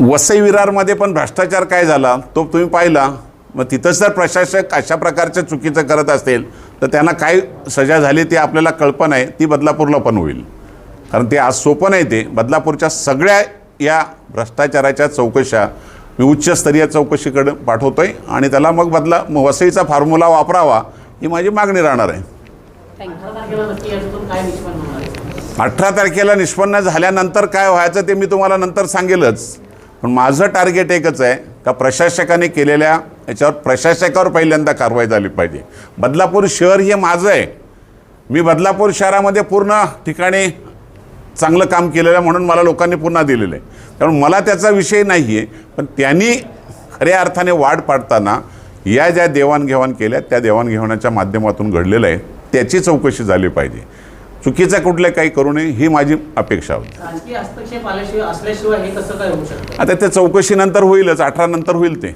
वसई विरारमध्ये पण भ्रष्टाचार काय झाला तो तुम्ही पाहिला. मग तिथंच जर प्रशासक अशा प्रकारचं चुकीचं करत असेल तर त्यांना काय सजा झाली ती आपल्याला कल्पना आहे ती बदलापूरला पण होईल. कारण ते आज सोपं नाही ते. बदलापूरच्या सगळ्या या भ्रष्टाचाराच्या चौकशा मी उच्चस्तरीय चौकशीकडे आहे आणि त्याला मग बदला मग वसईचा फॉर्म्युला वापरावा ही माझी मागणी राहणार आहे. अठरा तारखेला निष्पन्न झाल्यानंतर काय व्हायचं ते मी तुम्हाला नंतर सांगेलच. पण माझं टार्गेट एकच आहे का प्रशासकाने केलेल्या याच्यावर प्रशासकावर पहिल्यांदा कारवाई झाली पाहिजे. बदलापूर शहर हे माझं आहे. मी बदलापूर शहरामध्ये पूर्ण ठिकाणी चांगलं काम केलेलं आहे म्हणून मला लोकांनी पुन्हा दिलेलं आहे. त्यामुळे मला त्याचा विषय नाही आहे पण त्यांनी खऱ्या अर्थाने वाढ पाडताना या ज्या देवाणघेवाण केल्या त्या देवाणघेवाणाच्या माध्यमातून घडलेलं आहे त्याची चौकशी झाली पाहिजे. चुकीचं कुठलं काही करू नये ही माझी अपेक्षा होती. राजकीय हस्तक्षेप आल्याशिवाय असल्याशिवाय हे कसं काय होऊ शकतं? आता त्या चौकशीनंतर होईलच अठरा नंतर होईल ते.